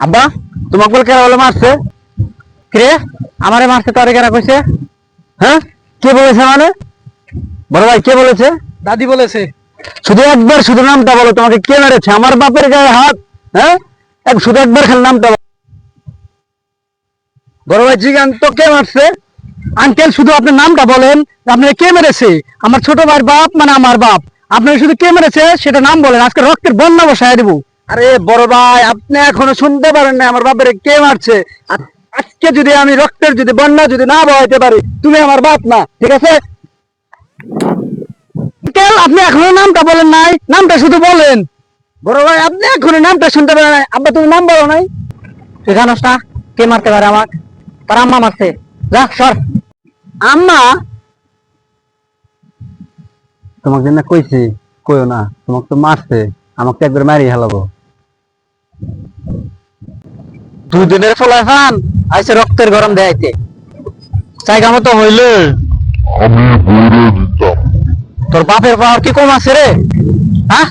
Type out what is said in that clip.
আব্বা তোমাকে বলে কেরা বলে মারছে? কে আমারে মারছে তোরে কেরা কইছে? হ্যাঁ? কে বলেছে মানে বড় ভাই কে বলেছে? দাদি বলেছে। শুধু একবার শুধু নামটা বলো তোমাকে কে মেরেছে? আমার বাপের গায়ে হাত হ্যাঁ? এক শুধু একবার খালি নামটা বলো। বড় ভাই জিগান তো কে মারছে? আঙ্কেল শুধু আপনার নামটা বলেন আপনি কে মেরেছে? আমার ছোট ভাইয়ের বাপ মানে আমার বাপ। আপনি শুধু কে মেরেছে? সেটা নাম বলেন আজকে রক্তের বন্যা বসায় দেবো। আরে বড় ভাই আপনি এখনও শুনতে পারেন না আমার বাপের কে মারছে? আজকে যদি আমি রক্তের যদি বন্যা যদি না বহাইতে পারি তুমি আমার বাপ না ঠিক আছে? আপনি এখনও নামটা বলেন নাই নামটা শুধু বলেন। বড় ভাই আপনি এখনও নামটা শুনতে পারেন নাই আব্বা তুমি নাম বলো নাই। তুই জানোস না কে মারতে পারে আমাকে? তার আম্মা মারছে। যা সর। আম্মা? তোমাকে জন্য কইছি কইও না তোমাকে তো মারছে আমাকে একবার মারি হেলাবো দুই দিনের ফলায় ফান আইসে রক্তের গরম দেয়াইতে। জায়গা মতো হইল। আমি বইরে দিতাম। তোর বাপের পাওয়ার কি কম আছে রে? হ্যাঁ?